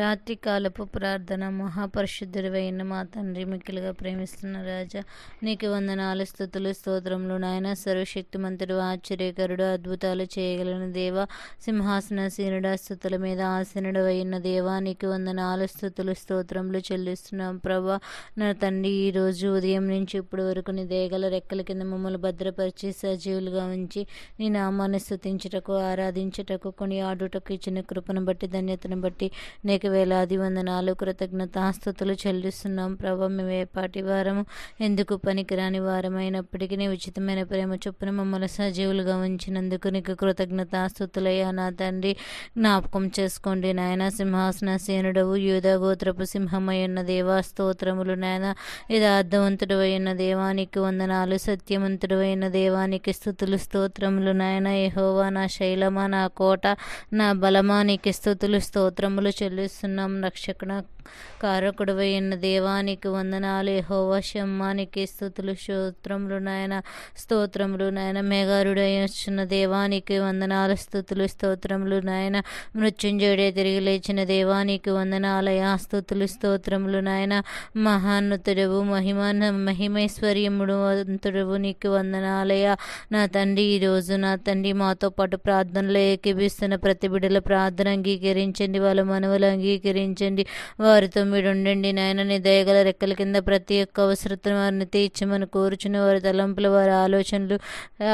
రాత్రి కాలపు ప్రార్థన మహాపరిశుద్ధుడివైన మా తండ్రి మిక్కిలుగా ప్రేమిస్తున్న రాజా నీకు వందనాలు స్థుతులు స్తోత్రములు నాయన. సర్వశక్తిమంతుడు ఆశ్చర్యకరుడు అద్భుతాలు చేయగలను దేవ సింహాసనసీనుడ స్థుతుల మీద ఆసీనుడు అయిన దేవా నీకు వందనాలు స్థుతులు స్తోత్రములు చెల్లిస్తున్నాం ప్రభా. నా తండ్రి ఈ రోజు ఉదయం నుంచి ఇప్పటి వరకు నీ దేగల రెక్కల కింద మమ్మల్ని భద్రపరిచి సజీవులుగా ఉంచి నీ నామాన్ని స్థుతించుటకు ఆరాధించుటకు కొని ఆడుటకు ఇచ్చిన కృపను బట్టి ధన్యతను బట్టి నీకు వేలాది వందనాలు. కృతజ్ఞతాస్తుతులు చెల్లిస్తున్నాం ప్రభా. మేము ఏపాటి వారము. ఎందుకు పనికిరాని వారమైనప్పటికీ నీ ఉచితమైన ప్రేమ చొప్పున మమ్మల్ని సజీవులుగా ఉంచినందుకు నీకు కృతజ్ఞతాస్తుతులయ్యా నా తండ్రి. జ్ఞాపకం చేసుకోండి నాయన. సింహాసన సేనుడవు యూద గోత్రపు సింహమయ్యున్న దేవా స్తోత్రములు నాయన. యథార్థవంతుడు అయిన దేవానికి వందనాలు. సత్యవంతుడు అయిన దేవానికి స్థుతులు స్తోత్రములు నాయన. యెహోవా నా శైలమా నా కోట నా బలమా నీకు స్థుతులు స్తోత్రములు చెల్లిస్తున్నాం. రక్షకుడ కారకుడు కారకుడువైన దేవానికి వందనాలు. హోవా శమ్మానికి స్థుతులు. స్తోత్రములు నాయన స్తోత్రములు నాయన. మేఘారుడైన దేవానికి వందనాలు స్థుతులు స్తోత్రములు నాయన. మృత్యుంజయుడే తిరిగి లేచిన దేవానికి వందనాలయ స్థుతులు స్తోత్రములు నాయన. మహాన్నతుడవు మహిమాన మహిమేశ్వర్యముడు వంతుడవు నీకు వందనాలయ నా తండ్రి ఈరోజు నా తండ్రి మాతో పాటు ప్రార్థనలో ఏకీపిస్తున్న ప్రతి బిడ్డల ప్రార్థన అంగీకరించండి. వాళ్ళ మనవులు అంగీకరించండి. వారితో మీరు ఉండండి నాయన నీ దయగల రెక్కల కింద ప్రతి ఒక్క అవసరతను వారిని తీర్చమని కోరుచున్న వారి తలంపుల వారి ఆలోచనలు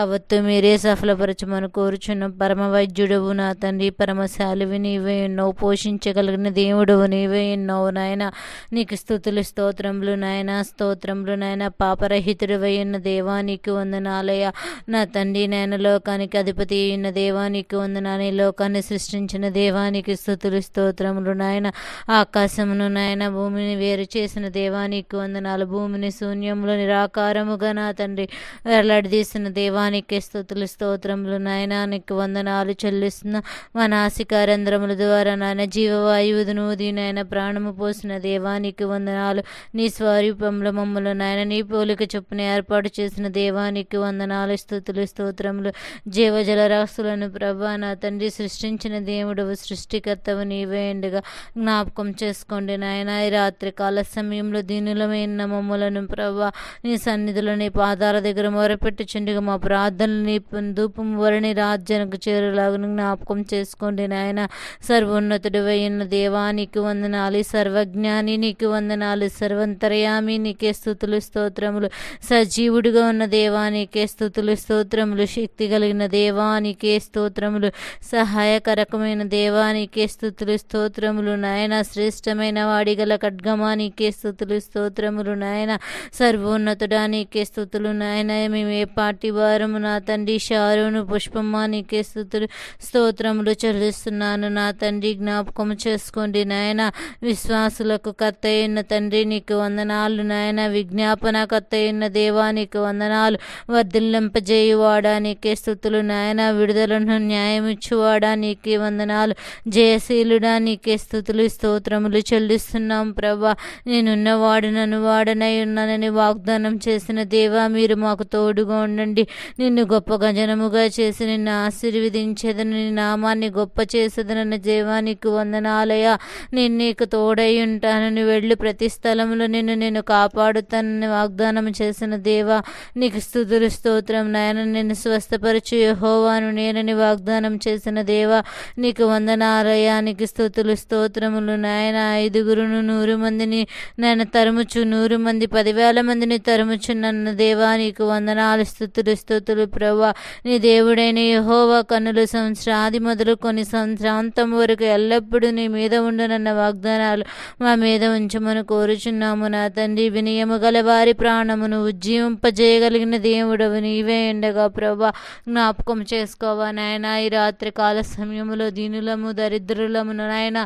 అవత్తు మీరే సఫలపరచమని కోరుచున్న పరమ వైద్యుడవు నా తండ్రి పరమశాలివి నీవే ఎన్నో పోషించగలిగిన దేవుడవు నీవే ఎన్నో నాయన. నీకు స్థుతులు స్తోత్రములు నాయన స్తోత్రములు నాయన. పాపరహితుడు ఉన్న దేవానికి వందనాలయ నా తండ్రి నాయన లోకానికి అధిపతి అయిన దేవానికి వందనాని లోకాన్ని సృష్టించిన దేవానికి స్థుతులు స్తోత్రములు నాయన. ఆకాశం ఆకాశమును నాయన భూమిని వేరు చేసిన దేవానికి వందనాలు. భూమిని శూన్యంలో నిరాకారముగా నా తండ్రి వెల్లడిదీసిన దేవానికి స్థుతులు స్తోత్రములు నాయన. నీకు వందనాలు చెల్లిస్తున్న మా నాసికారంధ్రముల ద్వారా నాయన. జీవవాయువును నూది నాయన. ప్రాణము పోసిన దేవానికి వందనాలు. నీ స్వరూపంలో మమ్మల్ని నాయన. నీ పోలిక చొప్పున ఏర్పాటు చేసిన దేవానికి వందనాలు స్థుతులు స్తోత్రములు. జీవజల రాసులను ప్రభా నా తండ్రి సృష్టించిన దేవుడవు సృష్టికర్తవు నీవేండుగా జ్ఞాపకం చేసుకోండి నాయన. ఈ రాత్రి కాల సమయంలో దీనులమైన మమ్మలను ప్రభా నీ సన్నిధిలో నీ పాదాల దగ్గర మొరపెట్టుచుండగా మా ప్రార్థనలు నీ ధూపం వరణి రాజ్యానికి చేరులాగా జ్ఞాపకం చేసుకోండి నాయన. సర్వోన్నతుడు అయిన దేవానికి వందనాలు. సర్వజ్ఞాని నీకు వందనాలు. సర్వంతర్యామి నీకే స్థుతులు స్తోత్రములు. సజీవుడిగా ఉన్న దేవానికే స్థుతులు స్తోత్రములు. శక్తి కలిగిన దేవానికే స్తోత్రములు. సహాయకరకమైన దేవానికే స్థుతులు స్తోత్రములు. నాయన శ్రేష్టమైన వాడిగల ఖడ్గమానికే స్థుతులు స్తోత్రములు నాయన. సర్వోన్నతుడానికే స్థుతులు నాయన. మేము ఏ పాటి వారము నా తండ్రి షారును పుష్పమ్మానికే స్థుతులు స్తోత్రములు చెల్లిస్తున్నాను. నా తండ్రి జ్ఞాపకం చేసుకోండి నాయన. విశ్వాసులకు కత్త అయిన తండ్రి నీకు వందనాలు నాయన. విజ్ఞాపన కత్త అయిన దేవానికి వందనాలు. వర్ధిల్లింపజేయువాడా నీకే స్థుతులు నాయన. విడుదలను న్యాయమిచ్చువాడా నీకే వందనాలు. జయశీలుడా నీకే స్థుతులు స్తోత్రములు చెల్లిస్తున్నాం ప్రభా. నేనున్న నన్ను వాడనై ఉన్నానని వాగ్దానం చేసిన దేవా మీరు మాకు తోడుగా ఉండండి. నిన్ను గొప్ప గజనముగా చేసి నిన్ను ఆశీర్వదించేదని నీ నామాన్ని గొప్ప చేసేదనన్న దేవానికి వందనాలయ. నేను నీకు తోడై ఉంటానని వెళ్ళి ప్రతి స్థలంలో నిన్ను నేను కాపాడుతానని వాగ్దానం చేసిన దేవా నీకు స్థుతులు స్తోత్రం నాయన నిన్ను స్వస్థపరచు యహోవాను నేనని వాగ్దానం చేసిన దేవా నీకు వందనాలయానికి స్థుతులు స్తోత్రములు నాయన ఐదుగురును నూరు మందిని నేను తరుముచు నూరు మంది పదివేల మందిని తరుముచు. నన్ను దేవా నీకు వందనాలు స్థుతులు స్థుతులు ప్రభా నీ దేవుడైన యహోవా కన్నులు సంవత్సరాది మొదలుకొని సంవత్సరాంతం వరకు ఎల్లప్పుడూ నీ మీద ఉండునన్న వాగ్దానాలు మా మీద ఉంచమని కోరుచున్నాము. నా తండ్రి వినయము గల వారి ప్రాణమును ఉజ్జీవింపజేయగలిగిన దేవుడవు నీవే ఎండగా ప్రభా జ్ఞాపకం చేసుకోవా నాయన ఈ రాత్రి కాల సమయంలో దీనులము దరిద్రులము నాయన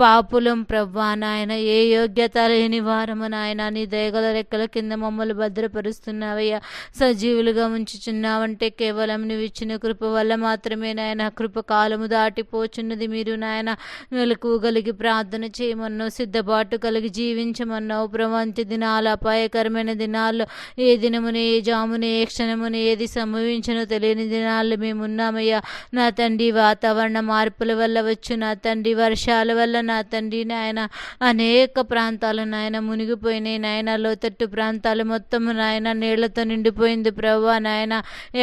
పాపులం ప్రభా నాయన ఏ యోగ్యత లేని వారము నాయన నీ దయగల రెక్కల కింద మమ్మల్ని భద్రపరుస్తున్నావయ్యా. సజీవులుగా ఉంచుచున్నావంటే కేవలం నువ్వు ఇచ్చిన కృప వల్ల మాత్రమే నాయన కృప కాలము దాటిపోచున్నది మీరు నాయన. వెలుకు కలిగి ప్రార్థన చేయమన్నావు సిద్ధపాటు కలిగి జీవించమన్నావు ప్రవంతి దినాలు అపాయకరమైన దినాల్లో ఏ దినమున ఏ జామున ఏ క్షణమున ఏది సంభవించనో తెలియని దినాల్లో మేము ఉన్నామయ్యా. నా తండ్రి వాతావరణ మార్పుల వల్ల వచ్చు నా తండ్రి వర్షాల వల్ల నా తండ్రి నాయన అనేక ప్రాంతాలు నాయన మునిగిపోయినాయి నాయన లోతట్టు ప్రాంతాలు మొత్తం నాయన నీళ్ళతో నిండిపోయింది ప్రభా నాయన.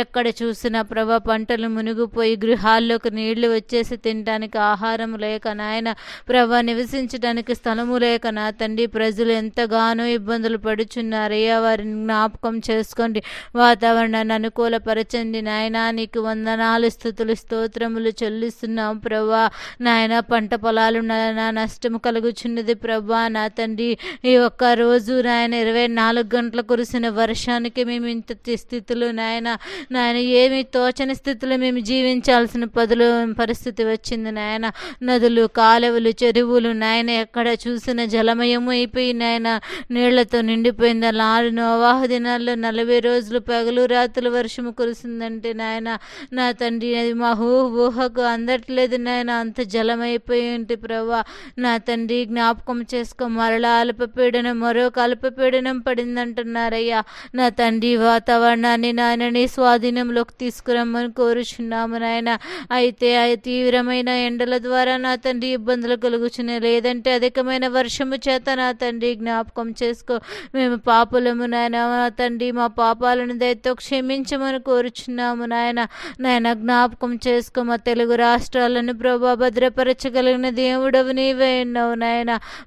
ఎక్కడ చూసినా ప్రభా పంటలు మునిగిపోయి గృహాల్లోకి నీళ్ళు వచ్చేసి తినడానికి ఆహారం లేక నాయన ప్రభా నివసించడానికి స్థలము లేక నా తండ్రి ప్రజలు ఎంతగానో ఇబ్బందులు పడుచున్నారయ్యా వారిని జ్ఞాపకం చేసుకోండి? వాతావరణాన్ని అనుకూలపరచండి నాయన. నీకు వందనాలు స్థుతులు స్తోత్రములు చెల్లిస్తున్నాం ప్రభా నాయన. పంట పొలాలు నష్టము కలుగు కూర్చున్నది ప్రభా. నా తండ్రి ఈ ఒక్క రోజు నాయన ఇరవై నాలుగు గంటల కురిసిన వర్షానికి మేము ఇంత స్థితిలో నాయన. నాయన ఏమి తోచని స్థితిలో మేము జీవించాల్సిన పదులు పరిస్థితి వచ్చింది నాయన. నదులు కాలువలు చెరువులు నాయన ఎక్కడ చూసిన జలమయము అయిపోయి నాయన. నీళ్ళతో నిండిపోయింది. నాలుగు నోవాహ దినాల్లో నలభై రోజులు పగలు రాత్రులు వర్షము కురిసిందంటే నాయన. నా తండ్రి అది మా హూ ఊహకు అందట్లేదు నాయన. అంత జలమైపోయి ఉంటే ప్రభా. నా తండ్రి జ్ఞాపకం చేసుకో. మరలా అల్పపీడనం మరొక అల్పపీడనం పడిందంటున్నారయ్యా. నా తండ్రి వాతావరణాన్ని నాయనని స్వాధీనంలోకి తీసుకురమ్మని కోరుచున్నాము నాయన. అయితే ఆ తీవ్రమైన ఎండల ద్వారా నా తండ్రి ఇబ్బందులు కలుగుచున్నాయి లేదంటే అధికమైన వర్షము చేత నా తండ్రి జ్ఞాపకం చేసుకో. మేము పాపులము నాయన. నా తండ్రి మా పాపాలను దయతో క్షమించమని కోరుచున్నాము నాయన. నాయన జ్ఞాపకం చేసుకో. మా తెలుగు రాష్ట్రాలను ప్రభా భద్రపరచగలిగిన దేవుడవు నీవే ఉన్నావు నాయన.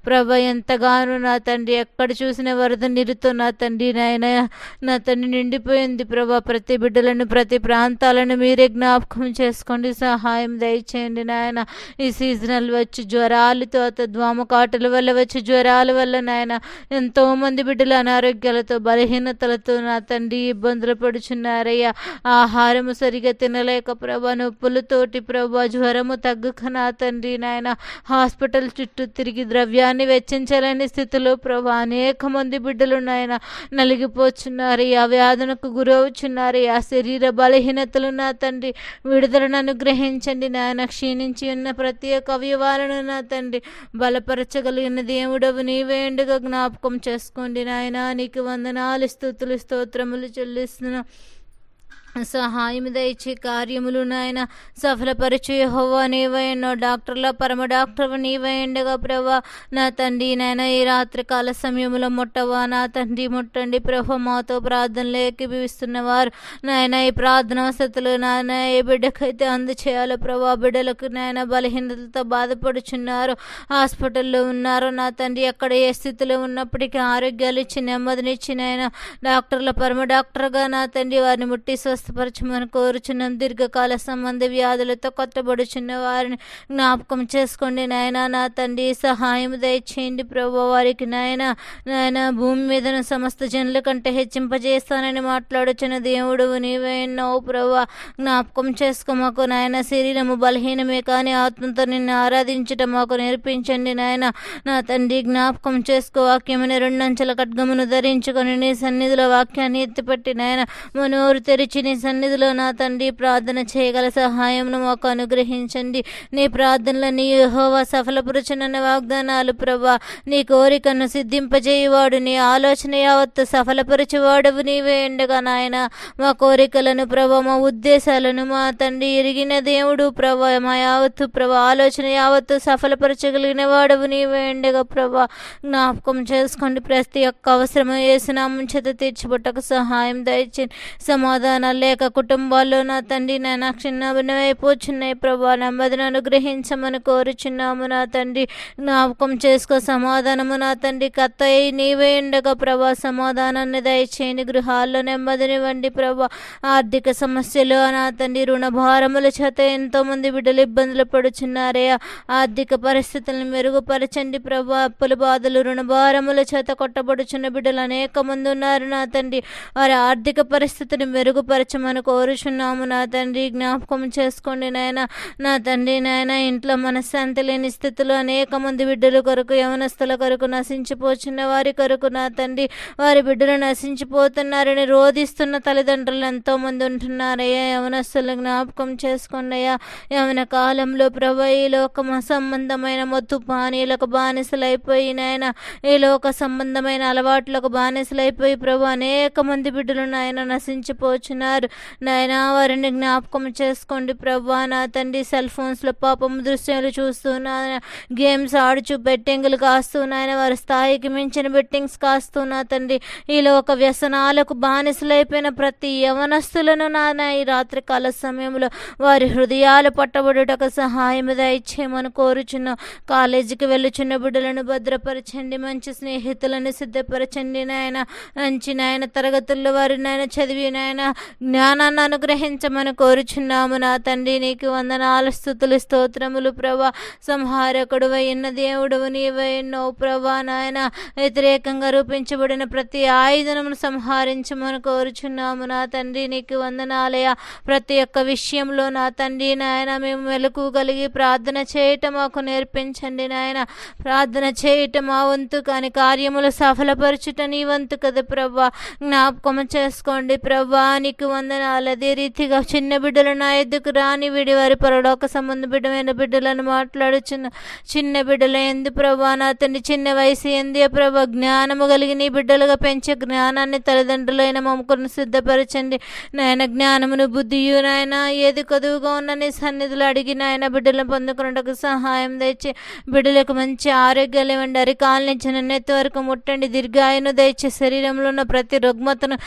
ప్రభ ఎంతగానో నా తండ్రి ఎక్కడ చూసిన వరద నీరుతో నా తండ్రి నాయన నా తండ్రి నిండిపోయింది ప్రభా. ప్రతి బిడ్డలను ప్రతి ప్రాంతాలను మీరే జ్ఞాపకం చేసుకోండి సహాయం దయచేయండి నాయన. ఈ సీజనల్ వచ్చి జ్వరాలతో ద్వామకాటల వల్ల వచ్చి జ్వరాల వల్ల నాయన. ఎంతో మంది బిడ్డలు అనారోగ్యాలతో బలహీనతలతో నా తండ్రి ఇబ్బందులు పడుచున్నారయ్యా. ఆహారము సరిగా తినలేక ప్రభా నొప్పులతోటి ప్రభా జ్వరము తగ్గక నా తండ్రి నాయన. హాస్పిటల్ చుట్టూ తిరిగి ద్రవ్యాన్ని వెచ్చించలేని స్థితిలో ప్రభా అనేక మంది బిడ్డలు నాయన నలిగిపోచున్నారు ఆ వ్యాధులకు గురవుచున్నారు ఆ శరీర బలహీనతలు నా తండ్రి విడుదలను అనుగ్రహించండి నాయన క్షీణించి ఉన్న ప్రతి ఒక్క అవయవాలను నా తండ్రి బలపరచగలిగిన దేవుడవు నీవేండుగా జ్ఞాపకం చేసుకోండి నాయన నీకు వందనాలు స్థుతులు స్తోత్రములు చెల్లిస్తున్నాం. సహాయం దయచే కార్యములు నాయన సఫలపరచు యహోవా నీవైనో డాక్టర్ల పరమ డాక్టర్ నీవైండగా ప్రభా. నా తండ్రి నాయన ఈ రాత్రి కాల సమయంలో ముట్టవా? నా తండ్రి ముట్టండి ప్రభ. మాతో ప్రార్థనలు ఏకీభవిస్తున్న వారు నాయన ఈ ప్రార్థన వసతులు నాయన ఏ బిడ్డకైతే అందచేయాలో ప్రభా. బిడ్డలకు నాయన బలహీనతలతో బాధపడుచున్నారు హాస్పిటల్లో ఉన్నారు నా తండ్రి ఎక్కడ ఏ స్థితిలో ఉన్నప్పటికీ ఆరోగ్యాలు ఇచ్చి నెమ్మదినిచ్చి నాయన డాక్టర్ల పరమ డాక్టర్గా నా తండ్రి వారిని ముట్టి స్వస్థపరచమని కోరుచున్నాం దీర్ఘకాల సంబంధ వ్యాధులతో కొత్తబడుచున్న వారిని జ్ఞాపకం చేసుకోండి నాయన. నా తండ్రి సహాయం దయచేయండి ప్రభు. వారికి నాయన నాయన భూమి మీద సమస్త జనుల కంటే హెచ్చింపజేస్తానని మాట్లాడుచున్న దేవుడు నీవేనావు ప్రభు. జ్ఞాపకం చేసుకో మాకు నాయన. శరీరము బలహీనమే కానీ ఆత్మతో నిన్ను ఆరాధించటం మాకు నేర్పించండి నాయన. నా తండ్రి జ్ఞాపకం చేసుకో. వాక్యముని రెండంచెల ఖడ్గమును ధరించుకొని నీ సన్నిధిలో వాక్యాన్ని ఎత్తిపట్టి నాయన. మనోరు తెరిచి నీ నీ సన్నిధిలో నా తండ్రి ప్రార్థన చేయగల సహాయంను మాకు అనుగ్రహించండి. నీ ప్రార్థనలో నీ యెహోవా వాగ్దానాలు ప్రభా. నీ కోరికను సిద్ధింపజేయవాడు నీ ఆలోచన యావత్తు సఫలపరచువాడవు నీవే ఎండగా నాయన. మా కోరికలను ప్రభా మా ఉద్దేశాలను మా తండ్రి ఎరిగిన దేవుడు ప్రభా మా యావత్తు ప్రభా ఆలోచన యావత్తు సఫలపరచగలిగిన వాడవు నీవే ఎండగా ప్రభా. జ్ఞాపకం చేసుకోండి ప్రతి ఒక్క అవసరము వేసిన చేత తీర్చిబట్టకు సహాయం దయచేయండి. సమాధానాలు లేక కుటుంబాల్లో నా తండ్రి నా క్షిన్నభిన్నమైపోచున్నాయి ప్రభా నెమ్మదిని అనుగ్రహించమని కోరుచున్నాము నా తండ్రి. జ్ఞాపకం చేసుకో సమాధానము నా తండ్రి. కత్త అయి నీవే ఉండగా ప్రభా సమాధానాన్ని దయచేయని గృహాల్లో నెమ్మదినివ్వండి ప్రభా. ఆర్థిక సమస్యలు నా తండ్రి రుణ భారముల చేత ఎంతోమంది బిడ్డలు ఇబ్బందులు పడుచున్నారే. ఆర్థిక పరిస్థితులను మెరుగుపరచండి ప్రభా. అప్పుల బాధలు రుణ భారముల చేత కొట్టబడుచున్న బిడ్డలు అనేక మంది ఉన్నారు నా తండ్రి. వారి ఆర్థిక పరిస్థితిని నెరవేర్చమని కోరుచున్నాము నా తండ్రి. జ్ఞాపకం చేసుకోండి నాయన. నా తండ్రి నాయన ఇంట్లో మనశ్శాంతి లేని స్థితిలో అనేక మంది బిడ్డల కొరకు యవనస్తుల కొరకు నశించిపోచున్న వారి కొరకు నా తండ్రి. వారి బిడ్డలు నశించిపోతున్నారని రోధిస్తున్న తల్లిదండ్రులు ఎంతో మంది ఉంటున్నారయ్యా. యవనస్తులు జ్ఞాపకం చేసుకోండి అయ్యా. యవన కాలంలో ప్రభా ఈ లోక సంబంధమైన మొత్తు పానీయులకు బానిసలైపోయి నాయన ఈ లోక సంబంధమైన అలవాట్లకు బానిసలైపోయి ప్రభు అనేక మంది బిడ్డలు నాయన నశించిపోచున్నారు. చేశారు నాయన వారిని జ్ఞాపకం చేసుకోండి ప్రభా. నా తండ్రి సెల్ ఫోన్స్లో పాపం దృశ్యాలు చూస్తూ నా గేమ్స్ ఆడుచు బెట్టింగులు కాస్తూ నాయన వారి స్థాయికి మించిన బెట్టింగ్స్ కాస్తూ నా తండ్రి. ఈలో ఒక వ్యసనాలకు బానిసలైపోయిన ప్రతి యవనస్తులను నాన్న ఈ రాత్రి కాల సమయంలో వారి హృదయాలు పట్టబడుటకు సహాయం దయచేయమని కోరుచున్నాం. కాలేజీకి వెళ్ళుచున్న బిడ్డలను భద్రపరచండి. మంచి స్నేహితులను సిద్ధపరచండి నాయన. మంచి నాయన తరగతుల్లో వారి నాయన చదివి నాయన జ్ఞానాన్ని అనుగ్రహించమని కోరుచున్నాము నా తండ్రి. నీకు వందనాలు స్థుతులు స్తోత్రములు ప్రభా. సంహారకుడు అయిన దేవుడు నీవైనో ప్రభా నాయన. వ్యతిరేకంగా రూపించబడిన ప్రతి ఆయుధనమును సంహరించమని కోరుచున్నాము నా తండ్రి. నీకు వందనాలయ. ప్రతి ఒక్క విషయంలో నా తండ్రి నాయన మేము మెలకు కలిగి ప్రార్థన చేయటం మాకు నేర్పించండి నాయన. ప్రార్థన చేయటం మా వంతు కాని కార్యములు సఫలపరచుట నీ వంతు కదా ప్రభా. జ్ఞాపకం చేసుకోండి ప్రభా. నీకు వందనాలు అదే రీతిగా చిన్న బిడ్డలు నా ఎద్దుకు రాని విడి వారి పరలోక సంబంధ బిడ్డమైన బిడ్డలను మాట్లాడుచున్న చిన్న బిడ్డల ఎందు ప్రభా నా తండ్రి చిన్న వయసు ఎందే ప్రభా జ్ఞానము కలిగి నీ బిడ్డలుగా పెంచే జ్ఞానాన్ని తల్లిదండ్రులైన మమ్మకును సిద్ధపరచండి. నాయన జ్ఞానమును బుద్ధియు నాయన ఏది కొదువుగా ఉన్న నీ సన్నిధులు అడిగి నాయన బిడ్డలను పొందుకున్నట్టుకు సహాయం తెచ్చి బిడ్డలకు మంచి ఆరోగ్యాలు ఇవ్వండి. అరికాల నుంచి నెత్తి వరకు ముట్టండి. దీర్ఘాయును దయచే శరీరంలో ఉన్న ప్రతి రుగ్మతను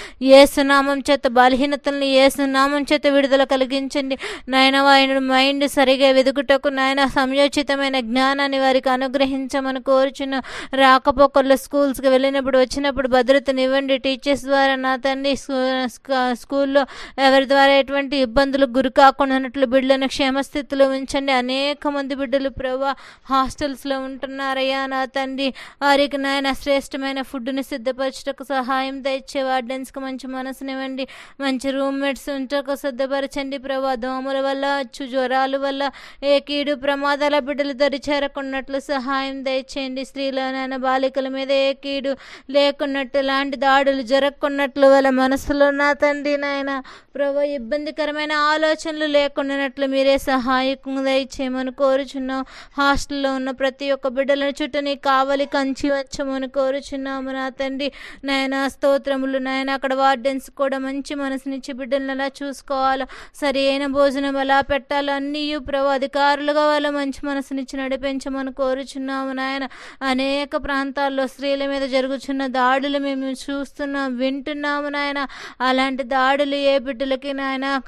ఏసునామం చేత బలహీనతలను ఏసునామం చేత విడుదల కలిగించండి. నాయన వారి మైండ్ సరిగా వెదుగుటకు నాయన సంయోచితమైన జ్ఞానాన్ని వారికి అనుగ్రహించమని కోరుచున్న రాకపోకల్లో స్కూల్స్కి వెళ్ళినప్పుడు వచ్చినప్పుడు భద్రతనివ్వండి టీచర్స్ ద్వారా నా తండ్రి స్కూ- స్కూల్లో ఎవరి ద్వారా ఎటువంటి ఇబ్బందులు గురి కాకుండా ఉన్నట్లు బిడ్డలను క్షేమస్థితిలో ఉంచండి. అనేక మంది బిడ్డలు ప్రభా హాస్టల్స్లో ఉంటున్నారయ్యా నా తండ్రి. వారికి నాయన శ్రేష్టమైన ఫుడ్ని సిద్ధపరచుటకు సహాయం తెచ్చే వార్డెన్స్కి మంచి మనసునివ్వండి. మంచి రూమ్మేట్స్ ఉంటకు సిద్ధపరచండి ప్రభా. దోమల వల్ల వచ్చు జ్వరాల వల్ల ఏ కీడు ప్రమాదాల బిడ్డలు దరి చేరకున్నట్లు సహాయం దయచేయండి. స్త్రీలనైనా బాలికల మీద ఏ కీడు లేకున్నట్టు లాంటి దాడులు జరగకున్నట్లు వాళ్ళ మనసులో నా తండ్రి నాయన ప్రభు ఇబ్బందికరమైన ఆలోచనలు లేకుండానట్లు మీరే సహాయకం దయచేయమని కోరుచున్నాం. హాస్టల్లో ఉన్న ప్రతి ఒక్క బిడ్డలను చుట్టూ నీ కావలి కంచి వచ్చమని కోరుచున్నాము నా తండ్రి నాయన. స్తోత్రములు నాయన. అక్కడ వార్డెన్స్ కూడా మంచి మనసుని మనసునిచ్చి బిడ్డలను ఎలా చూసుకోవాలో? సరైన భోజనం ఎలా పెట్టాలో? అన్నీ ప్రభు అధికారులుగా వాళ్ళ మంచి మనసునిచ్చి నడిపించమని కోరుచున్నాము నాయన. అనేక ప్రాంతాల్లో స్త్రీల మీద జరుగుతున్న దాడులు మేము చూస్తున్నాం వింటున్నాము నాయన. అలాంటి దాడులు ఏ బిడ్డలకి నాయన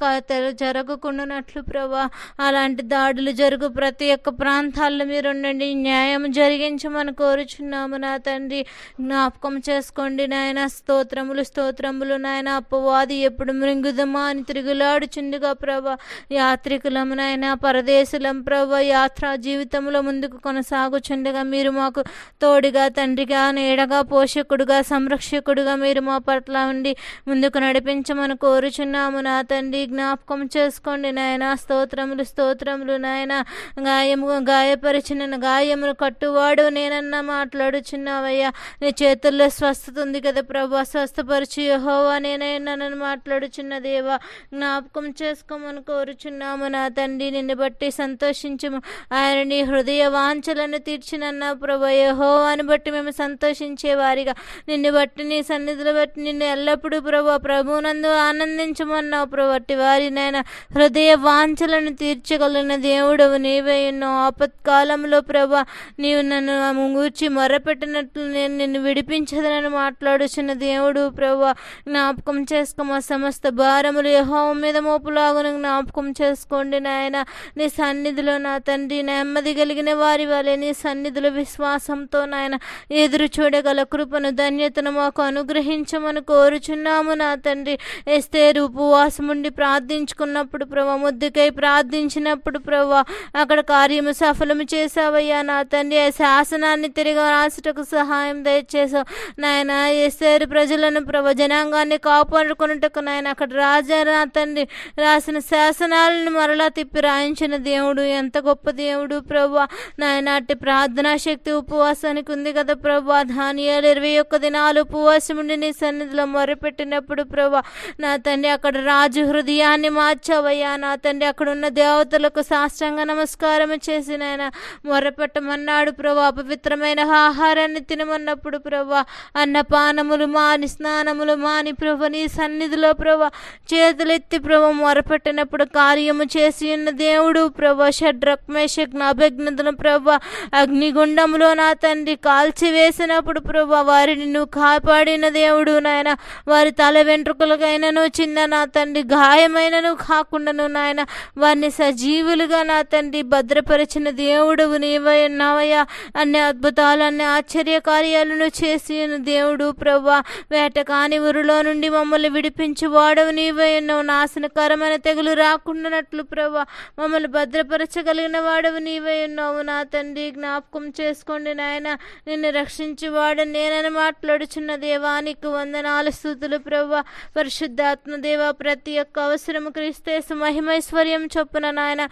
జరగకుండానట్లు ప్రభా. అలాంటి దాడులు జరుగు ప్రతి ఒక్క ప్రాంతాల్లో మీరు ఉండండి. న్యాయం జరిగించమని కోరుచున్నాము నా తండ్రి. జ్ఞాపకం చేసుకోండి నాయన. స్తోత్రములు స్తోత్రములు నాయన. అప్పవాది ఎప్పుడు మృంగుదమా అని తిరుగులాడుచుందిగా ప్రభా. యాత్రికులము నాయన పరదేశులం ప్రభా యాత్రా జీవితంలో ముందుకు కొనసాగుచుండగా మీరు మాకు తోడుగా తండ్రిగా నీడగా పోషకుడుగా సంరక్షకుడుగా మీరు మా పట్ల ఉండి ముందుకు నడిపించమని కోరుచున్నాము నా తండ్రి. జ్ఞాపకం చేసుకోండి నాయన. స్తోత్రములు స్తోత్రములు నాయన. గాయము గాయపరిచిన గాయములు కట్టువాడు నేనన్నా మాట్లాడుచున్నావయ్యా. నీ చేతుల్లో స్వస్థత ఉంది కదా ప్రభా. స్వస్థపరిచి యహోవా నేనైనా నన్ను మాట్లాడుచున్న దేవ జ్ఞాపకం చేసుకోమని కోరుచున్నాము. నా తండ్రి నిన్ను బట్టి సంతోషించము. ఆయన నీ హృదయ వాంఛలను తీర్చినన్న ప్రభా యెహోవాని బట్టి మేము సంతోషించే వారిగా. నిన్ను బట్టి నీ సన్నిధులు బట్టి నిన్ను ఎల్లప్పుడూ ప్రభు ప్రభునందు ఆనందించమన్నావు ప్రభట్టి వారి నాయన హృదయ వాంఛలను తీర్చగలిగిన దేవుడు నీవే. ఎన్నో ఆపత్కాలంలో ప్రభా నీవు నన్ను గూర్చి మొరపెట్టినట్లు నేను నిన్ను విడిపించదనని మాట్లాడుచున్న దేవుడు ప్రభా. జ్ఞాపకం చేసుకో మా సమస్త భారములు యెహోవా మీద మోపులాగును జ్ఞాపకం చేసుకోండి నాయన. నీ సన్నిధిలో నా తండ్రి నెమ్మది కలిగిన వారి వలె నీ సన్నిధిలో విశ్వాసంతో నాయన ఎదురు చూడగల కృపను ధన్యతను మాకు అనుగ్రహించమని కోరుచున్నాము నా తండ్రి. ఎస్తేరు ఉపవాసం ఉండి ప్రార్థించుకున్నప్పుడు ప్రభా ముద్దుకై ప్రార్థించినప్పుడు ప్రభా అక్కడ కార్యము సఫలము చేసావయ్యా నా తండ్రి. ఆ శాసనాన్ని తిరిగి రాసుటకు సహాయం దయచేసావు నాయన. ఎస్తేరు ప్రజలను ప్రభా జనాంగాన్ని కాపాడుకున్నట్టుకు నాయన అక్కడ రాజా తండ్రి రాసిన శాసనాలను మరలా తిప్పి రాయించిన దేవుడు ఎంత గొప్ప దేవుడు ప్రభా. నాయన అట్టి ప్రార్థనా శక్తి ఉపవాసానికి ఉంది కదా ప్రభు. ధాన్యాలు ఇరవై ఒక్క దినాలు ఉపవాసం ఉండి నీ సన్నిధిలో మొరపెట్టినప్పుడు ప్రభా నా తండ్రి అక్కడ రాజు హృదయాన్ని మార్చావయ్యా. నా తండ్రి అక్కడ ఉన్న దేవతలకు సాష్టంగ నమస్కారం చేసి నాయన మొరపెట్టమన్నాడు ప్రభా. పవిత్రమైన ఆహారాన్ని తినమన్నప్పుడు ప్రభా అన్నపానములు మాని స్నానములు మాని ప్రభు నీ సన్నిధిలో ప్రభు ప్రభా చేతులెత్తి ప్రభ మొరపెట్టినప్పుడు కార్యము చేసి ఉన్న దేవుడు ప్రభ షడ్రక్ మేషక్ అభిజ్ఞతను అగ్నిగుండంలో నా తండ్రి కాల్చి వేసినప్పుడు ప్రభా వారిని నువ్వు కాపాడిన దేవుడు నాయన వారి తల వెంట్రుకలకైనను చిన్న నా తండ్రి గాయమైనను కాకుండాను నాయన వారిని సజీవులుగా నా తండ్రి భద్రపరిచిన దేవుడు నీవై ఉన్నావయ్యా. అన్ని అద్భుతాలు అన్ని ఆశ్చర్య కార్యాలను చేసి ఉన్న దేవుడు ప్రభా వేట కాని ఊరిలో నుండి మమ్మల్ని విడిపించు వాడవు నీవై ఉన్నావు నాశనకరమైన తెగులు రాకుండానట్లు ప్రభా. మమ్మల్ని భద్రపరచగలిగిన వాడవు నీవై ఉన్నావు నా తండ్రి జ్ఞాపకం చేసుకోండి నాయన. నిన్ను రక్షించి వాడు నేనని మాట్లాడుచున్న దేవానికి వందనాలు స్థుతులు ప్రభా. పరిశుద్ధాత్మ దేవ ప్రతి ఒక్క అవసరం క్రీస్తేసు మహిమైశ్వర్యం చొప్పున నాయన.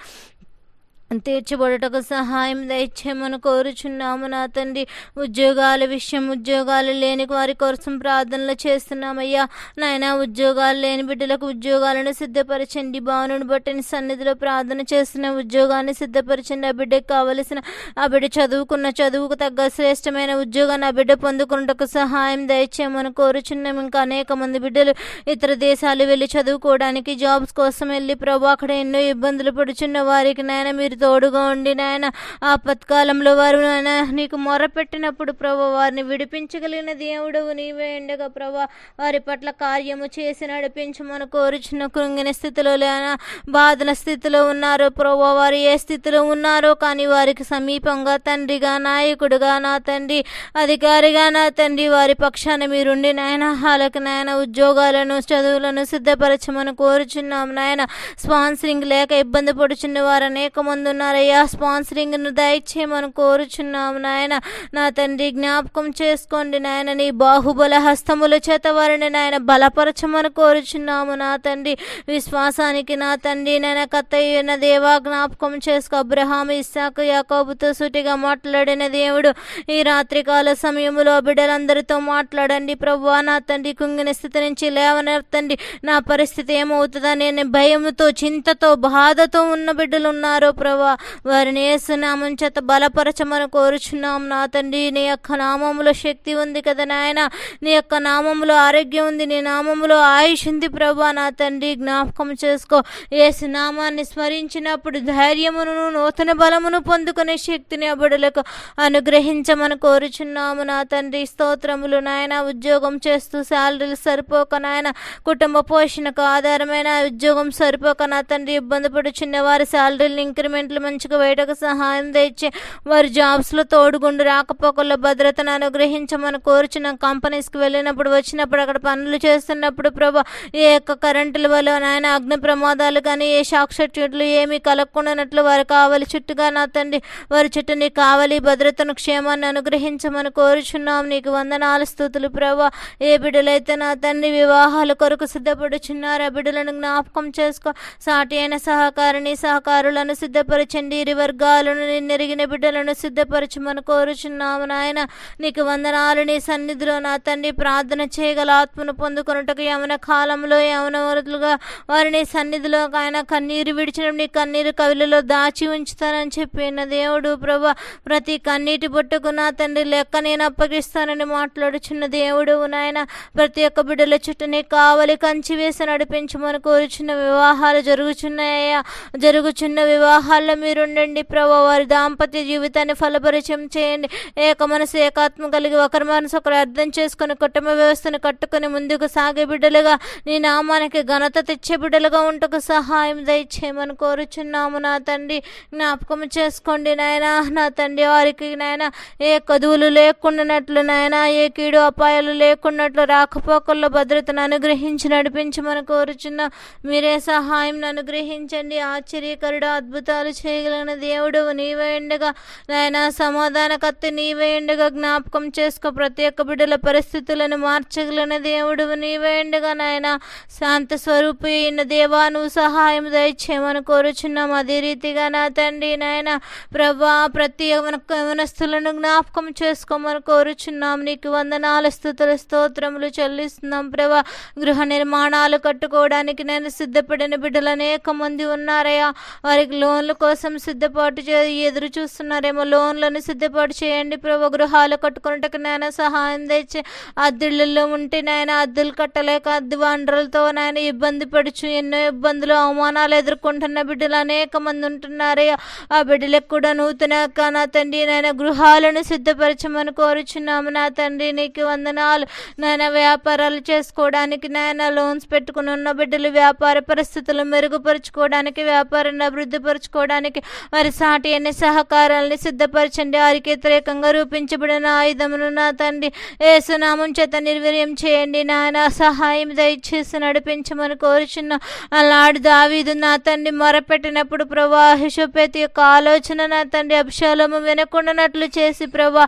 తీర్చబడుటకు సహాయం దయచేయమని కోరుచున్నాము నా తండ్రి. ఉద్యోగాల విషయం ఉద్యోగాలు లేని వారి కోసం ప్రార్థనలు చేస్తున్నామయ్యా. నాయన ఉద్యోగాలు లేని బిడ్డలకు ఉద్యోగాలను సిద్ధపరచండి. భావనను బట్టి సన్నిధిలో ప్రార్థన చేస్తున్న ఉద్యోగాన్ని సిద్ధపరచండి. ఆ బిడ్డకు కావలసిన ఆ బిడ్డ చదువుకున్న చదువుకు తగ్గ శ్రేష్టమైన ఉద్యోగాన్ని ఆ బిడ్డ పొందుకున్నటకు సహాయం దయచేయమని కోరుచున్నాము. ఇంకా అనేక మంది బిడ్డలు ఇతర దేశాలు వెళ్ళి చదువుకోవడానికి జాబ్స్ కోసం వెళ్ళి ప్రభు అక్కడ ఎన్నో ఇబ్బందులు పడుచున్న వారికి నాయన మీరు తోడుగా ఉండి నాయన ఆ పత్కాలంలో వారు నాయన నీకు మొరపెట్టినప్పుడు ప్రభా వారిని విడిపించగలిగిన దేవుడవు నీవే ఉండగా ప్రభు. వారి పట్ల కార్యము చేసి నడిపించమని కోరుచున్న కృంగిన స్థితిలో లేన బాధల స్థితిలో ఉన్నారు ప్రభా. వారు ఏ స్థితిలో ఉన్నారో కానీ వారికి సమీపంగా తండ్రిగా నాయకుడుగా నా తండ్రి అధికారిగా నా తండ్రి వారి పక్షాన మీరుండి నాయన వాళ్ళకి నాయన ఉద్యోగాలను చదువులను సిద్ధపరచమని కోరుచున్నాం నాయన. స్పాన్సరింగ్ లేక ఇబ్బంది పడుచున్న వారు అనేక మంది ఉన్నారయ్యా స్పాన్సరింగ్ను దయచేయమని కోరుచున్నాము నాయన. నా తండ్రి జ్ఞాపకం చేసుకోండి నాయన. నీ బాహుబల హస్తముల చేత వారిని నాయన బలపరచమని కోరుచున్నాము నా తండ్రి. విశ్వాసానికి నా తండ్రి నాయన కత్తయ్యన దేవా జ్ఞాపకం చేసుకో. అబ్రహాం ఇస్సాకు యాకోబుతో సూటిగా మాట్లాడిన దేవుడు. ఈ రాత్రికాల సమయంలో బిడ్డలందరితో మాట్లాడండి. ప్రభువా నా తండ్రి కుంగిన స్థితి నుంచి లేవనెత్తండి. నా పరిస్థితి ఏమవుతుందా నేను భయంతో చింతతో బాధతో ఉన్న బిడ్డలు ఉన్నారో ప్రభు. వారిని ఏసునామం చేత బలపరచమని కోరుచున్నాం నా తండ్రి. నీ యొక్క నామములో శక్తి ఉంది కదా నాయన. నీ యొక్క నామములో ఆరోగ్యం ఉంది. నీ నామములో ఆయుష్ ఉంది ప్రభా నా తండ్రి జ్ఞాపకం చేసుకో. ఏసు నామాన్ని స్మరించినప్పుడు ధైర్యమును నూతన బలమును పొందుకునే శక్తిని అబడులకు అనుగ్రహించమని కోరుచున్నాము నా తండ్రి. స్తోత్రములు నాయన. ఉద్యోగం చేస్తూ శాలరీలు సరిపోక నాయన. కుటుంబ పోషణకు ఆధారమైన ఉద్యోగం సరిపోక నా తండ్రి. ఇబ్బంది పడుచున్న వారి శాలరీలు ఇంక్రిమెంట్లు మంచిగా వేయటకు సహాయం తెచ్చి వారి జాబ్స్లో తోడుగుండు రాకపోకల్లో భద్రతను అనుగ్రహించమని కోరుచున్న కంపెనీస్కి వెళ్ళినప్పుడు వచ్చినప్పుడు అక్కడ పనులు చేస్తున్నప్పుడు ప్రభు ఏ యొక్క కరెంటుల వల్ల నాయన అగ్ని ప్రమాదాలు కానీ ఏ షాక్ సర్క్యూట్లు ఏమీ కలగకుండానట్లు వారు కావాలి చుట్టుగా నా తండ్రి వారి చుట్టూ నీకు కావాలి భద్రతను క్షేమాన్ని అనుగ్రహించమని కోరుచున్నాం. నీకు వందనాలు స్థుతులు ప్రభా. ఏ బిడ్డలైతే నా తండ్రి వివాహాల కొరకు సిద్ధపడుచున్నారు ఆ బిడ్డలను జ్ఞాపకం చేసుకో. సాటి అయిన సహకారిని సహకారులను సిద్ధపరచండి. ఇరు వర్గాలను నిన్నెరిగిన బిడ్డలను సిద్ధపరచమని కోరుచున్నాము నాయన. నీకు వందనాలు నీ సన్నిధిలో నా తండ్రి ప్రార్థన చేయగల ఆత్మను పొందుకొనుటకు యమన కాలంలో యమనవరులుగా వారిని సన్నిధిలో ఆయన కన్నీరు విడిచిన నీ కన్నీరు కవిలలో దాచి ఉంచుతానని చెప్పిన దేవుడు ప్రభా ప్రతి కన్నీటి బొట్టుకు నా తండ్రి లెక్క నేను అప్పగిస్తానని మాట్లాడుచున్న దేవుడు నాయన. ప్రతి ఒక్క బిడ్డల చుట్టూ నీ కావలి కంచి వేసి నడిపించమని కోరుచున్న వివాహాలు జరుగుచున్నాయా? జరుగుచున్న వివాహాలు వాళ్ళ మీరుండండి ప్రభా. వారి దాంపత్య జీవితాన్ని ఫలపరిచయం చేయండి. ఏక మనసు ఏకాత్మ కలిగి ఒకరి మనసు ఒకరు అర్థం చేసుకుని కుటుంబ వ్యవస్థను కట్టుకుని ముందుకు సాగే బిడ్డలుగా నీ నామానికి ఘనత తెచ్చే బిడ్డలుగా ఉంటకు సహాయం దయచేయమని కోరుచున్నాము నా తండ్రి. జ్ఞాపకం చేసుకోండి నాయన. నా తండ్రి వారికి నాయన ఏ కదువులు లేకుండానట్లు నాయన ఏ కీడు అపాయాలు లేకున్నట్లు రాకపోకల్లో భద్రతను అనుగ్రహించి నడిపించమని కోరుచున్నా. మీరే సహాయం అనుగ్రహించండి ఆశ్చర్యకరుడు అద్భుతాలు చేయగలిగిన దేవుడు నీవే ఉండగా నాయన సమాధాన కత్తి నీవే ఉండగా జ్ఞాపకం చేసుకో. ప్రతి ఒక్క బిడ్డల పరిస్థితులను మార్చగలిగిన దేవుడు నీవే ఉండగా నాయన. శాంత స్వరూపి అయిన దేవా నువ్వు సహాయం దయచేయమని కోరుచున్నాం. అదే రీతిగా నా తండ్రి నాయన ప్రభా ప్రతి యవనస్తులను జ్ఞాపకం చేసుకోమని కోరుచున్నాం. నీకు వందనాలు స్థుతుల స్తోత్రములు చెల్లిస్తున్నాం ప్రభా. గృహ నిర్మాణాలు కట్టుకోవడానికి నేను సిద్ధపడిన బిడ్డలు అనేక మంది ఉన్నారయ్యా. వారికి లోన్లు కోసం సిద్ధపాటు చే ఎదురు చూస్తున్నారేమో లోన్లను సిద్ధపాటు చేయండి ప్రభు గృహాలు కట్టుకున్నట్టుకు నాయన సహాయం తెచ్చి అద్దెళ్ళల్లో ఉంటే నాయన అద్దెలు కట్టలేక అద్దె వనరులతో నాయన ఇబ్బంది పడుచు ఎన్నో ఇబ్బందులు అవమానాలు ఎదుర్కొంటున్న బిడ్డలు అనేక మంది ఉంటున్నారే. ఆ బిడ్డలకు కూడా నూతన నా తండ్రి నాయన గృహాలను సిద్ధపరచమని కోరుచున్నాము. నా తండ్రి నీకు వందనాలు. నాయన వ్యాపారాలు చేసుకోవడానికి నాయన లోన్స్ పెట్టుకుని ఉన్న బిడ్డలు వ్యాపార పరిస్థితులు మెరుగుపరుచుకోవడానికి వ్యాపారాన్ని అభివృద్ధి తీసుకోవడానికి వారి సాటి అన్ని సహకారాలని సిద్ధపరచండి. వారికి వ్యతిరేకంగా రూపించబడిన ఆయుధమును నా తండ్రి ఏసునామం చేత నిర్వీర్యం చేయండి. నాయన సహాయం దయచేసి నడిపించమని కోరుచున్న అలాడు దావీదు నా తండ్రి మొరపెట్టినప్పుడు ప్రభా హిషోపేతి యొక్క ఆలోచన నా తండ్రి అభిషాలము వినకుండానట్లు చేసి ప్రభా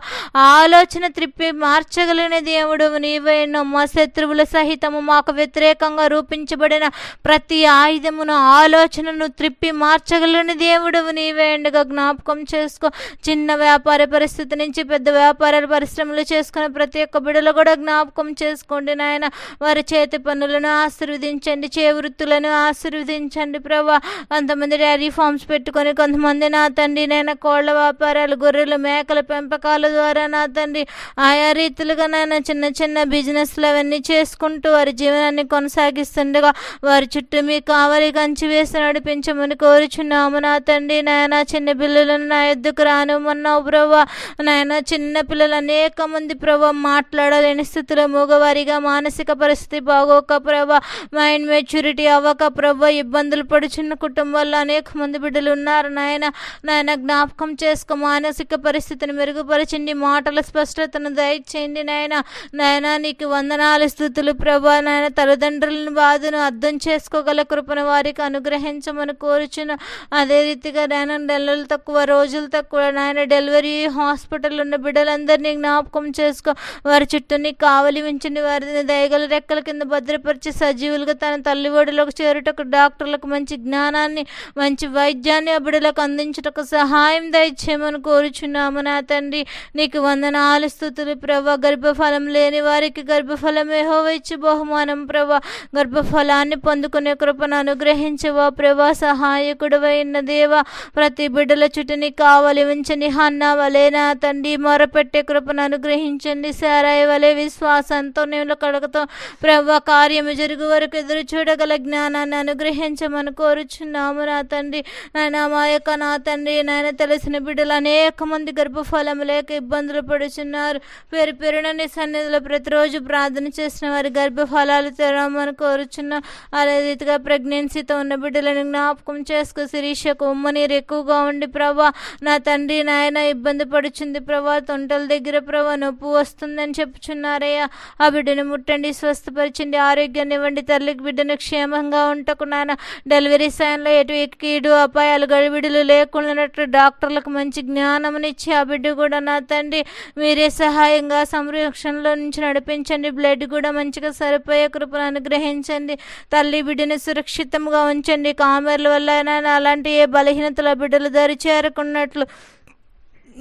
ఆలోచన త్రిప్పి మార్చగలిగిన దేవుడు నీవైనా మా శత్రువుల సహితము మాకు వ్యతిరేకంగా రూపించబడిన ప్రతి ఆయుధమును ఆలోచనను త్రిప్పి మార్చగలిగిన దేవుడు నీవేండుగా జ్ఞాపకం చేసుకో. చిన్న వ్యాపార పరిస్థితి నుంచి పెద్ద వ్యాపార పరిశ్రమలు చేసుకునే ప్రతి ఒక్క బిడలు కూడా జ్ఞాపకం చేసుకోండి నాయన. వారి చేతి పనులను ఆశీర్వదించండి చే వృత్తులను ఆశీర్వదించండి ప్రభా. కొంతమంది డైరీ ఫార్మ్స్ పెట్టుకొని కొంతమంది నా తండ్రి నేను కోళ్ళ వ్యాపారాలు గొర్రెలు మేకల పెంపకాల ద్వారా నా తండ్రి. ఆయా రీతిలుగా నాయన చిన్న చిన్న బిజినెస్లు అవన్నీ చేసుకుంటూ వారి జీవనాన్ని కొనసాగిస్తుండగా వారి చుట్టూ మీ కావలి కంచి వేసి నడిపించమని కోరుచున్నాము నా తండ్రి నాయన చిన్న పిల్లలను నా ఎద్దుకు రానుమన్నావు ప్రభా. నాయన చిన్న పిల్లలు అనేక మంది ప్రభా మాట్లాడలేని స్థితిలో మగవారిగా మానసిక పరిస్థితి బాగోక ప్రభా. మైండ్ మెచ్యూరిటీ అవ్వక ప్రభా ఇబ్బందులు పడుచున్న కుటుంబాల్లో అనేక మంది బిడ్డలు ఉన్నారు నాయన. నాయన జ్ఞాపకం చేసుకో మానసిక పరిస్థితిని మెరుగుపరచండి మాటల స్పష్టతను దయచేయండి నాయన. నాయన నీకు వందనాలు స్థుతులు ప్రభా. నాయన తల్లిదండ్రులను బాధను అర్థం చేసుకోగల కృపను వారికి అనుగ్రహించమని కోరుచున్న అదే రీతిగా నాయన నెలలు తక్కువ రోజులు తక్కువ. నాయన డెలివరీ హాస్పిటల్ ఉన్న బిడ్డలందరినీ జ్ఞాపకం చేసుకో. వారి చుట్టూ కావలి ఉంచండి. వారిని దయగల రెక్కల కింద భద్రపరిచి సజీవులుగా తన తల్లి ఒడిలోకి చేరుటకు డాక్టర్లకు మంచి జ్ఞానాన్ని మంచి వైద్యాన్ని ఆ బిడ్డలకు అందించటకు సహాయం దయచేయమని కోరుచున్నాము. నా తండ్రి నీకు వందనాలు స్థుతులు ప్రభా. గర్భఫలం లేని వారికి గర్భఫలమే హోవచ్చు బహుమానం ప్రభా. గర్భఫలాన్ని పొందుకునే కృపను అనుగ్రహించవా ప్రభా. సహాయకుడు అయినది దేవ ప్రతి బిడ్డల చుట్టూని కావలి ఉంచని హన్న వలే నా తండ్రి మొరపెట్టే కృపను అనుగ్రహించండి. సారాయి వలె విశ్వాసంతో నేను కడగతో ప్రభు కార్యము జరుగు వరకు ఎదురు చూడగల జ్ఞానాన్ని అనుగ్రహించమని కోరుచున్నాము నా తండ్రి. నాయన మా యొక్క నా తండ్రి నాయన తెలిసిన బిడ్డలు అనేక మంది గర్భఫలం లేక ఇబ్బందులు పడుచున్నారు. పేరు పేరున నీ సన్నిధిలో ప్రతిరోజు ప్రార్థన చేసిన వారి గర్భఫలాలు తెరవమని కోరుచున్నాం. అదే రీతిగా ప్రెగ్నెన్సీతో ఉన్న బిడ్డలను జ్ఞాపకం చేసుకు శిరీషకు ఉమ్మ నీరు ఎక్కువగా ఉండి ప్రభా నా తండ్రి నాయన ఇబ్బంది పడుచుంది ప్రభా తొంటల దగ్గర ప్రభా నొప్పి వస్తుందని చెప్పుచున్నారయ్యా. ఆ బిడ్డను ముట్టండి స్వస్థపరిచండి ఆరోగ్యాన్ని ఇవ్వండి తల్లికి బిడ్డను క్షేమంగా ఉంటకు నాన్న డెలివరీ సమయంలో ఎటు ఎక్కిడు అపాయాలు గడిబిడులు లేకుండా డాక్టర్లకు మంచి జ్ఞానమునిచ్చి ఆ బిడ్డ కూడా నా తండ్రి. మీరే సహాయంగా సంరక్షణలో నుంచి నడిపించండి బ్లడ్ కూడా మంచిగా సరిపోయే కృపను అనుగ్రహించండి. తల్లి బిడ్డను సురక్షితంగా ఉంచండి కామెర్ల వల్ల అలాంటి ఏ బలహీనతల బిడ్డలు దారి చేరకున్నట్లు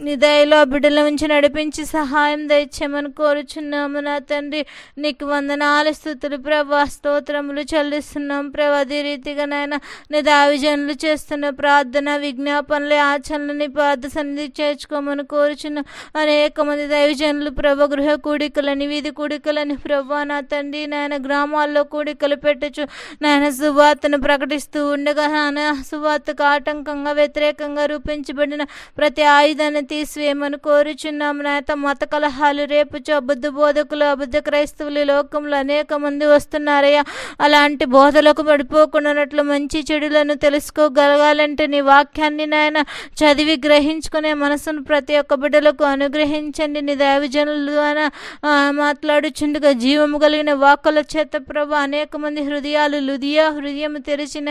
నీ దయలో బిడ్డల నుంచి నడిపించి సహాయం దయచేయమని కోరుచున్నాము నా తండ్రి. నీకు వందనాలు స్థుతులు ప్రభా స్తోత్రములు చెల్లిస్తున్నాం ప్రభా. అదే రీతిగా నాయన నీ దావిజనులు చేస్తున్న ప్రార్థన విజ్ఞాపనలు ఆచరణని పాద సన్నిధి చేర్చుకోమని కోరుచున్నాం అనేక మంది దైవజనులు ప్రభ గృహ కూడికలని వీధి కూడికలని ప్రభా నా తండ్రి. నాయన గ్రామాల్లో కూడికలు పెట్టచ్చు. నాయన సువార్తను ప్రకటిస్తూ ఉండగా నాయన సువార్తకు ఆటంకంగా వ్యతిరేకంగా రూపించబడిన ప్రతి ఆయుధాన్ని తీసివేయమని కోరుచున్నాము నాయత మత కలహాలు రేపుచు అబుద్ధ బోధకులు అబుద్ధ క్రైస్తవులు లోకంలో అనేక మంది వస్తున్నారయ్యా. అలాంటి బోధలకు పడిపోకుండానట్లు మంచి చెడులను తెలుసుకోగలగాలంటే నీ వాక్యాన్ని నాయన చదివి గ్రహించుకునే మనసును ప్రతి ఒక్క బిడ్డలకు అనుగ్రహించండి. నీ దైవజనుల ద్వారా మాట్లాడుచుండగా జీవము కలిగిన వాక్కుల చేత ప్రభు అనేక మంది హృదయాలు లుదియా హృదయం తెరిచిన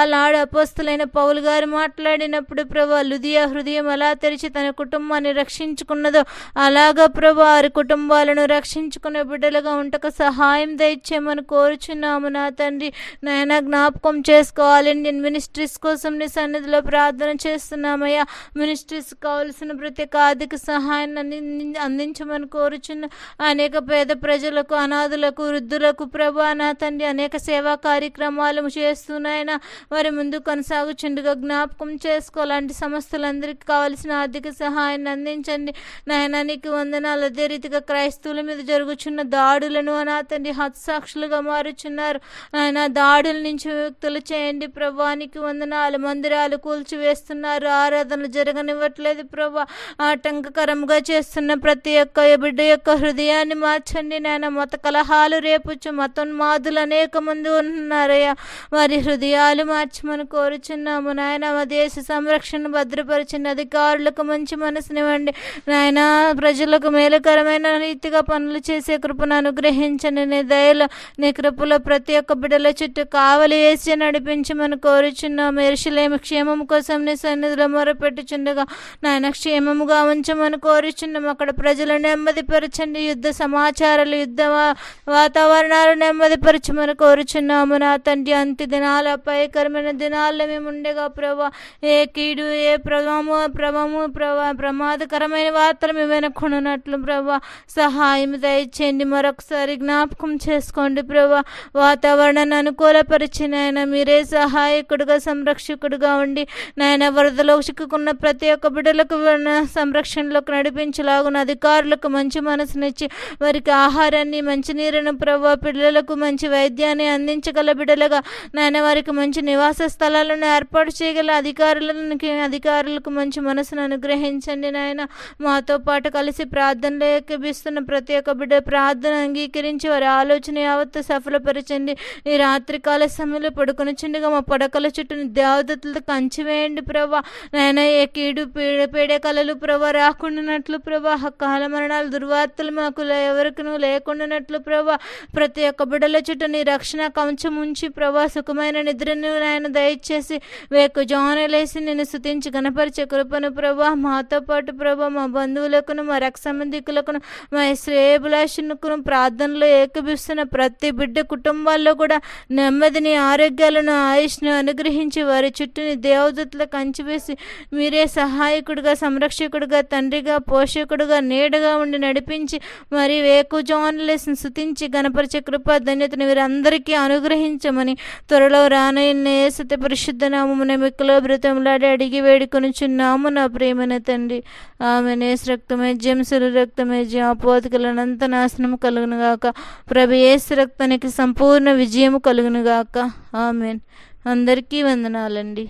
అలాడు అపోస్తులైన పౌలు గారు మాట్లాడినప్పుడు ప్రభు లుదియా హృదయం అలా తెరిచి తన కుటుంబాన్ని రక్షించుకున్నదో అలాగా ప్రభు వారి కుటుంబాలను రక్షించుకునే బిడ్డలుగా ఉంటకు సహాయం దయచేయమని కోరుచున్నాము నా తండ్రి. నాయన జ్ఞాపకం చేసుకోవాలి. ఇండియన్ మినిస్ట్రీస్ కోసం నీ సన్నిధిలో ప్రార్థన చేస్తున్నామయ్యా. మినిస్ట్రీస్ కావలసిన ప్రతి ఒక్క ఆర్థిక సహాయాన్ని అందించమని కోరుచున్న అనేక పేద ప్రజలకు అనాథులకు వృద్ధులకు ప్రభు నా తండ్రి అనేక సేవా కార్యక్రమాలు చేస్తున్నాయన వారి ముందు కొనసాగుచుండగా జ్ఞాపకం చేసుకోవాలంటే సంస్థలందరికీ కావలసిన ఆర్థిక సహాయాన్ని అందించండి. నాయన నీకు వందనాలు. అదే రీతిగా క్రైస్తవుల మీద జరుగుచున్న దాడులను నా తండ్రి హత్సాక్షులుగా మారుచున్నారు. ఆయన దాడుల నుంచి విముక్తులు చేయండి ప్రభానికి వందనాలు. మందిరాలు కూల్చివేస్తున్నారు. ఆరాధనలు జరగనివ్వట్లేదు ప్రభా. ఆటంకకరంగా చేస్తున్న ప్రతి ఒక్క బిడ్డ యొక్క హృదయాన్ని మార్చండి. నాయన మత కలహాలు రేపుచ్చు మతోన్మాదులు అనేక మంది ఉన్నారయ్యా. వారి హృదయాలు మార్చమని కోరుచున్నాము. నాయన మా దేశ సంరక్షణ భద్రపరిచిన అధికారులకు మంచి మనసునివ్వండి. నాయన ప్రజలకు మేలుకరమైన రీతిగా పనులు చేసే కృపను అనుగ్రహించండి. నీ దయలో నీ కృపలో ప్రతి ఒక్క బిడ్డల చుట్టూ కావలి వేసి నడిపించమని కోరుచున్నాము ఎరుషులేమి క్షేమం కోసం నీ సన్నిధిలో మొరపెట్టుచుండగా నాయన క్షేమముగా ఉంచమని కోరుచున్నాము అక్కడ ప్రజలు నెమ్మదిపరచండి. యుద్ధ సమాచారాలు యుద్ధ వాతావరణాలు నెమ్మదిపరచమని కోరుచున్నాము. నా తండ్రి అంత్య దినాల అపాయకరమైన దినాల్లో మేము ఉండగా ప్రభా. ఏ కీడు ఏ ప్రభావము ప్ర ప్రభా. ప్రమాదకరమైన వార్తలు మేము వెనక్కున్నట్లు ప్రభా. సహాయం దయచేయండి. మరొకసారి జ్ఞాపకం చేసుకోండి ప్రభా. వాతావరణాన్ని అనుకూలపరిచి నాయన మీరే సహాయకుడుగా సంరక్షకుడుగా ఉండి నాయన వరదలో చిక్కుకున్న ప్రతి ఒక్క బిడ్డలకు సంరక్షణలోకి నడిపించలాగున అధికారులకు మంచి మనసునిచ్చి వారికి ఆహారాన్ని మంచినీరును ప్రభా. పిల్లలకు మంచి వైద్యాన్ని అందించగల బిడ్డలుగా నాయన వారికి మంచి నివాస స్థలాలను ఏర్పాటు చేయగల అధికారులకి అధికారులకు మంచి మనసును అనుగ్రహించండి నాయన. మాతో పాటు కలిసి ప్రార్థనలో ఏకీభిస్తున్న ప్రతి ఒక్క బిడ్డ ప్రార్థన అంగీకరించి వారి ఆలోచన యావత్తు సఫలపరచండి. ఈ రాత్రికాల సమయంలో పడుకుని చుండగా మా పడకల చుట్టూ దేవదత్తులతో కంచివేయండి ప్రభా. నాయన ఏ కీడు పీడ పీడే కళలు ప్రభా రాకుండానట్లు ప్రభా. కాల మరణాలు దుర్వార్తలు మాకు ఎవరికి ఎవరికినూ లేకుండానట్లు ప్రభా. ప్రతి ఒక్క బిడ్డల చుట్టూ నీ రక్షణ కంచం ఉంచి ప్రభా సుఖమైన నిద్రను నాయన దయచేసి వేకు జానలేసి నేను స్థుతించి గణపరిచే కృపను ప్రభా మాతో పాటు ప్రభా మా బంధువులకును మా రక్ష సంబంధికులకును మా శ్రేయభిలాషునకును ప్రార్థనలో ఏకభిస్తున్న ప్రతి బిడ్డ కుటుంబాల్లో కూడా నెమ్మదిని ఆరోగ్యాలను ఆయుష్ను అనుగ్రహించి వారి చుట్టూని దేవదత్తుల కంచివేసి మీరే సహాయకుడిగా సంరక్షకుడిగా తండ్రిగా పోషకుడుగా నీడగా ఉండి నడిపించి మరి వేకుజానులేసి శుతించి గణపరిచే కృప ధన్యతను వీరందరికీ అనుగ్రహించమని త్వరలో రానయ్య సత్య పరిశుద్ధ నామమున మిక్కులో బ్రతంలాడి అడిగి వేడుకొనుచున్నాము నా ప్రేమన తండ్రి. ఆమె నేస్ రక్తమే జంసులు రక్తమే అపోతికలనంత నాశనం కలుగునుగాక ప్రభు యేసు రక్తానికి సంపూర్ణ విజయం కలుగునుగాక ఆమెన్. అందరికీ వందనాలండి.